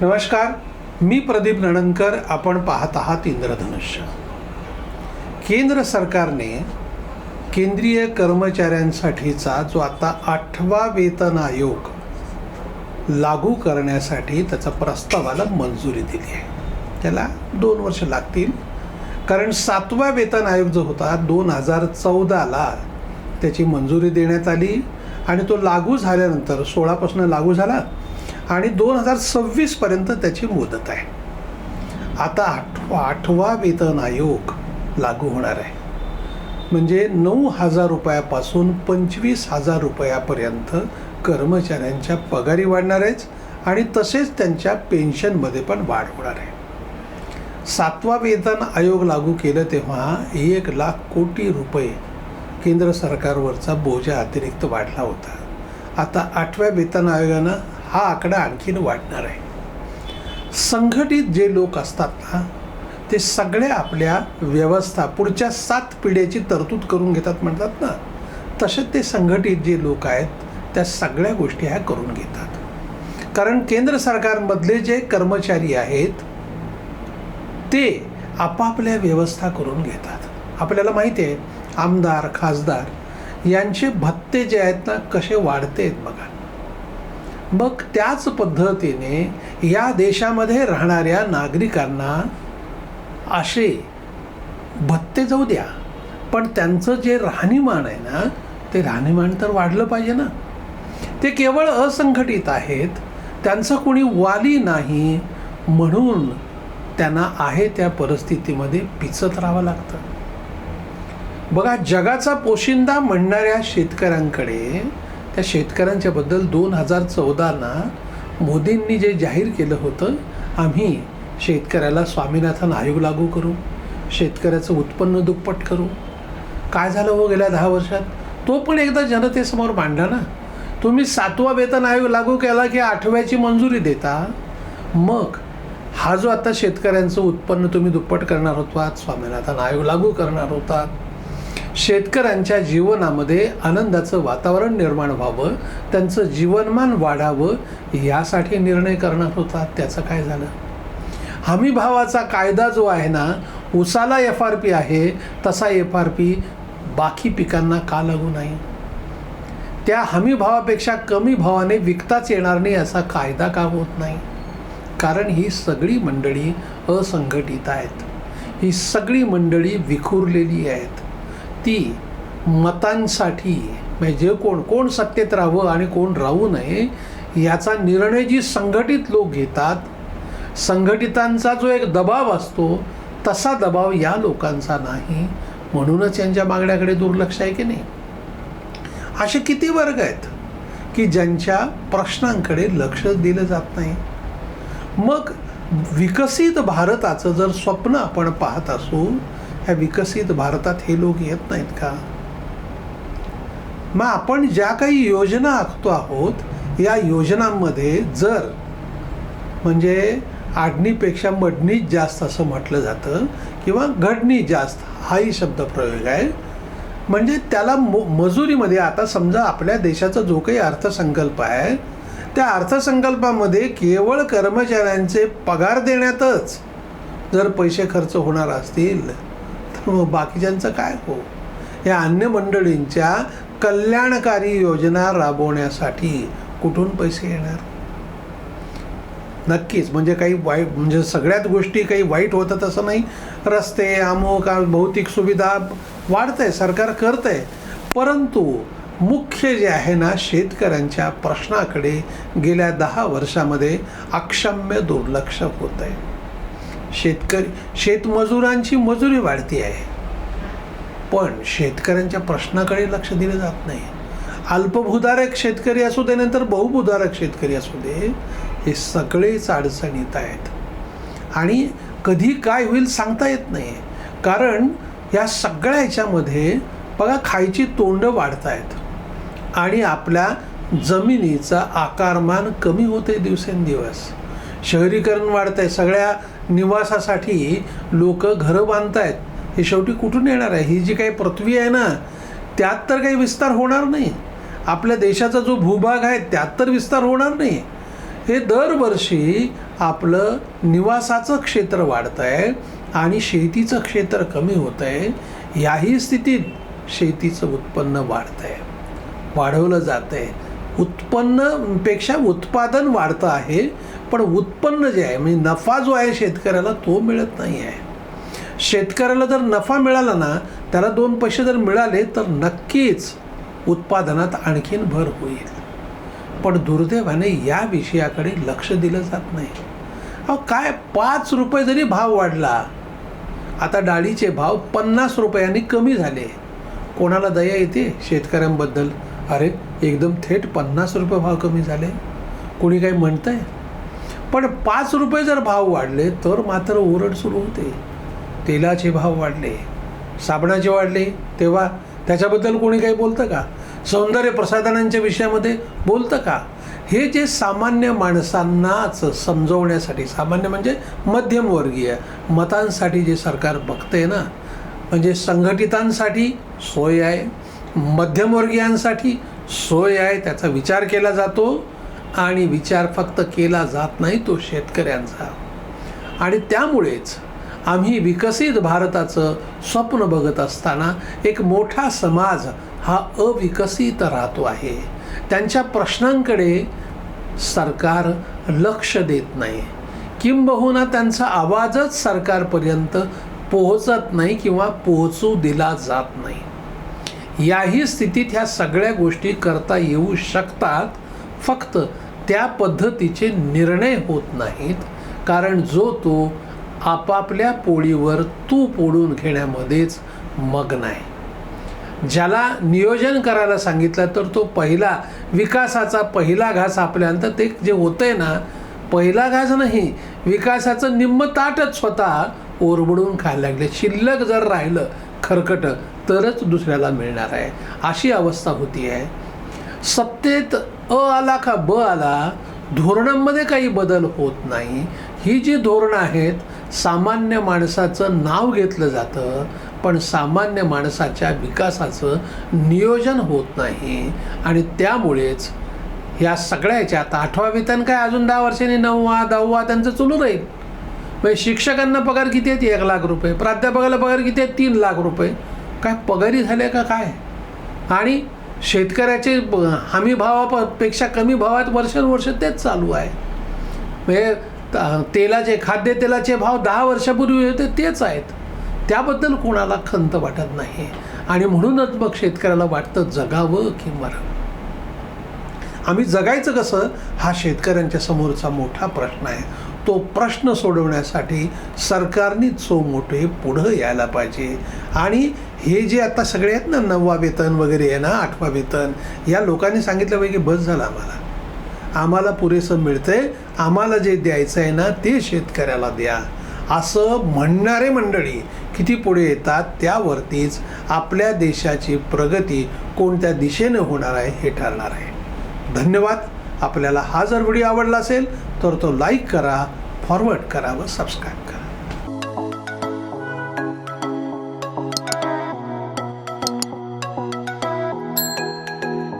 नमस्कार मी प्रदीप नणनकर आपण पाहत आहात इंद्रधनुष्य. केंद्र सरकारने केंद्रीय कर्मचाऱ्यांसाठीचा जो आता आठवा वेतन आयोग लागू करण्यासाठी त्याचा प्रस्तावाला मंजुरी दिली आहे. त्याला दोन वर्ष लागतील. कारण सातवा वेतन आयोग जो होता दोन हजार चौदाला त्याची मंजुरी देण्यात आली आणि तो लागू झाल्यानंतर सोळापासून लागू झाला आणि दोन हजार सव्वीसपर्यंत त्याची मुदत आहे. आता आठवा आठवा वेतन आयोग लागू होणार आहे. म्हणजे नऊ हजार रुपयापासून पंचवीस हजार रुपयापर्यंत कर्मचाऱ्यांच्या पगारी वाढणार आहेच आणि तसेच त्यांच्या पेन्शनमध्ये पण वाढ होणार आहे. सातवा वेतन आयोग लागू केलं तेव्हा एक लाख कोटी रुपये केंद्र सरकारवरचा बोजा अतिरिक्त वाढला होता. आता आठव्या वेतन आयोगानं हा आकडा आणखीन वाढणार आहे. संघटित जे लोक असतात ना ते सगळ्या आपल्या व्यवस्था पुढच्या सात पिढ्याची तरतूद करून घेतात म्हणतात ना. तसे ते संघटित जे लोक आहेत त्या सगळ्या गोष्टी ह्या करून घेतात. कारण केंद्र सरकारमधले जे कर्मचारी आहेत ते आपापल्या व्यवस्था करून घेतात. आपल्याला माहिती आहे आमदार खासदार यांचे भत्ते जे आहेत ना कसे वाढते आहेत बघा. मग त्याच पद्धतीने या देशामध्ये राहणाऱ्या नागरिकांना असे भत्ते जाऊ द्या. पण त्यांचं जे राहणीमान आहे ना ते राहणीमान तर वाढलं पाहिजे ना. ते केवळ असंघटित आहेत त्यांचं कोणी वाली नाही म्हणून त्यांना आहे त्या परिस्थितीमध्ये पिचत राहावं लागतं. बघा जगाचा पोशिंदा म्हणणाऱ्या शेतकऱ्यांकडे त्या शेतकऱ्यांच्याबद्दल दोन हजार चौदाला मोदींनी जे जाहीर केलं होतं आम्ही शेतकऱ्याला स्वामीनाथन आयोग लागू करू शेतकऱ्याचं उत्पन्न दुप्पट करू. काय झालं हो गेल्या दहा वर्षात? तो पण एकदा जनतेसमोर मांडला ना. तुम्ही सातवा वेतन आयोग लागू केला की आठव्याची मंजुरी देता? मग हा जो आता शेतकऱ्यांचं उत्पन्न तुम्ही दुप्पट करणार होतात स्वामीनाथन आयोग लागू करणार होतात शेतकऱ्यांच्या जीवनामध्ये आनंदाचं वातावरण निर्माण व्हावं त्यांचं जीवनमान वाढावं यासाठी निर्णय करणार होता. त्याचं काय झालं? हमी भावाचा कायदा जो आहे ना उसाला एफ आर पी आहे तसा एफ आर पी बाकी पिकांना का लागू नाही? त्या हमी भावापेक्षा कमी भावाने विकताच येणार नाही असा कायदा का होत नाही? कारण ही सगळी मंडळी असंघटित आहेत. ही सगळी मंडळी विखुरलेली आहेत. ती मतांसाठी म्हणजे जे कोण कोण सत्तेत राहावं आणि कोण राहू नये याचा निर्णय जी संघटित लोक घेतात संघटितांचा जो एक दबाव असतो तसा दबाव या लोकांचा नाही. म्हणूनच यांच्या मागण्याकडे दुर्लक्ष आहे की नाही? असे किती वर्ग आहेत की ज्यांच्या प्रश्नांकडे लक्ष दिलं जात नाही? मग विकसित भारताचं जर स्वप्न आपण पाहत असू ह्या विकसित भारतात हे लोक येत नाहीत का? मग आपण ज्या काही योजना आखतो आहोत या योजनांमध्ये जर म्हणजे आडणीपेक्षा मडणीच जास्त असं म्हटलं जातं किंवा घडणी जास्त हाही शब्द प्रयोग आहे. म्हणजे त्याला मो मजुरीमध्ये आता समजा आपल्या देशाचा जो काही अर्थसंकल्प आहे त्या अर्थसंकल्पामध्ये केवळ कर्मचाऱ्यांचे पगार देण्यातच जर पैसे खर्च होणार असतील तर मग बाकीच्यांचं काय हो या अन्य मंडळींच्या कल्याणकारी योजना राबवण्यासाठी कुठून पैसे येणार? नक्कीच म्हणजे काही वाईट म्हणजे सगळ्यात गोष्टी काही वाईट होतं तसं नाही. रस्ते अमुक भौतिक सुविधा वाढत आहे सरकार करत आहे परंतु मुख्य जे आहे ना शेतकऱ्यांच्या प्रश्नाकडे गेल्या दहा वर्षामध्ये अक्षम्य दुर्लक्ष होत आहे शेतकरी शेतमजुरांची मजुरी वाढती आहे. पण शेतकऱ्यांच्या प्रश्नाकडे लक्ष दिलं जात नाही. अल्पभूधारक शेतकरी असू दे नंतर बहुभूधारक शेतकरी असू दे हे सगळेच अडचणीत आहेत. आणि कधी काय होईल सांगता येत नाही. कारण या सगळ्या ह्याच्यामध्ये बघा खायची तोंडं वाढत आहेत आणि आपल्या जमिनीचा आकारमान कमी होते दिवसेंदिवस. शहरीकरण वाढत आहे सगळ्या निवासासाठी लोक घरं बांधत आहेत हे शेवटी कुठून येणार आहे? ही जी काही पृथ्वी आहे ना त्यात तर काही विस्तार होणार नाही. आपल्या देशाचा जो भूभाग आहे त्यात तर विस्तार होणार नाही. हे दरवर्षी आपलं निवासाचं क्षेत्र वाढतं आहे आणि शेतीचं क्षेत्र कमी होतं आहे याही स्थितीत शेतीचं उत्पन्न वाढतं आहे वाढवलं जातं आहे उत्पन्नपेक्षा उत्पादन वाढतं आहे. पण उत्पन्न जे आहे म्हणजे नफा जो आहे शेतकऱ्याला तो मिळत नाही आहे. शेतकऱ्याला जर नफा मिळाला ना त्याला दोन पैसे जर मिळाले तर नक्कीच उत्पादनात आणखीन भर होईल. पण दुर्दैवाने या विषयाकडे लक्ष दिलं जात नाही. अहो काय पाच रुपये जरी भाव वाढला आता डाळीचे भाव पन्नास रुपयांनी कमी झाले. कोणाला दया येते शेतकऱ्यांबद्दल? अरे एकदम थेट पन्नास रुपये भाव कमी झाले. कोणी काही म्हणतंय? पण पाच रुपये जर भाव वाढले तर मात्र ओरड सुरू होते. तेलाचे भाव वाढले साबणाचे वाढले. तेव्हा त्याच्याबद्दल कोणी काही बोलतं का? सौंदर्य प्रसाधनांच्या विषयामध्ये बोलतं का? हे जे सामान्य माणसांनाच समजवण्यासाठी सामान्य म्हणजे मध्यमवर्गीय मतांसाठी जे सरकार बघते ना म्हणजे संघटितांसाठी सोय आहे मध्यमवर्गीयांसाठी सोय आहे त्याचा विचार केला जातो. आणि विचार फक्त केला जात नाही तो शेतकऱ्यांचा. आणि त्यामुळेच आम्ही विकसित भारताचं स्वप्न बघत असताना एक मोठा समाज हा अविकसित राहतो आहे. त्यांच्या प्रश्नांकडे सरकार लक्ष देत नाही. किंबहुना त्यांचा आवाजच सरकारपर्यंत पोहोचत नाही किंवा पोहोचू दिला जात नाही. याही स्थितीत ह्या सगळ्या गोष्टी करता येऊ शकतात. फक्त त्या पद्धतीचे निर्णय होत नाहीत. कारण जो तो आपापल्या पोळीवर तू पोडून घेण्यामध्येच मग्न आहे ज्याला नियोजन करायला सांगितलं तर तो पहिला विकासाचा पहिला घास आपल्यानंतर ते जे होतंय ना पहिला घास नाही विकासाचं निम्म ताटच स्वतः ओरबडून खायला लागले. शिल्लक जर राहिलं खरकट तरच दुसऱ्याला मिळणार आहे. अशी अवस्था होती आहे सत्तेत अ आला का ब आला धोरणांमध्ये काही बदल होत नाही. ही जी धोरणं आहेत सामान्य माणसाचं नाव घेतलं जातं पण सामान्य माणसाच्या विकासाचं नियोजन होत नाही. आणि त्यामुळेच या सगळ्याच्या आता आठवा वेतन काय अजून दहा वर्षांनी नववा दहावा त्यांचं चुलू राहील. म्हणजे शिक्षकांना पगार किती आहेत? एक लाख रुपये. प्राध्यापकाला पगार किती आहेत? तीन लाख रुपये. काय पगारी झाले का काय? आणि शेतकऱ्याचे हमी भावापेक्षा कमी भावात वर्षानुवर्ष तेच चालू आहे. म्हणजे तेलाचे खाद्यतेलाचे भाव दहा वर्षापूर्वी होते तेच आहेत. त्याबद्दल कोणाला खंत वाटत नाही आणि म्हणूनच मग शेतकऱ्याला वाटतं जगावं की मरावं. आम्ही जगायचं कसं? हा शेतकऱ्यांच्या समोरचा मोठा प्रश्न आहे. तो प्रश्न सोडवण्यासाठी सरकारने सो मोठे पुढं यायला पाहिजे. आणि हे जे आता सगळे आहेत ना नववा वेतन वगैरे आहे ना आठवा वेतन या लोकांनी सांगितलं पाहिजे बस झालं आम्हाला. आम्हाला पुरेसं मिळतंय आम्हाला जे द्यायचं आहे ना ते शेतकऱ्याला द्या. असं म्हणणारे मंडळी किती पुढे येतात त्यावरतीच आपल्या देशाची प्रगती कोणत्या दिशेनं होणार आहे हे ठरणार आहे. धन्यवाद. आपल्याला हा जर व्हिडिओ आवडला असेल तर तो लाईक करा फॉरवर्ड करा व सबस्क्राईब करा.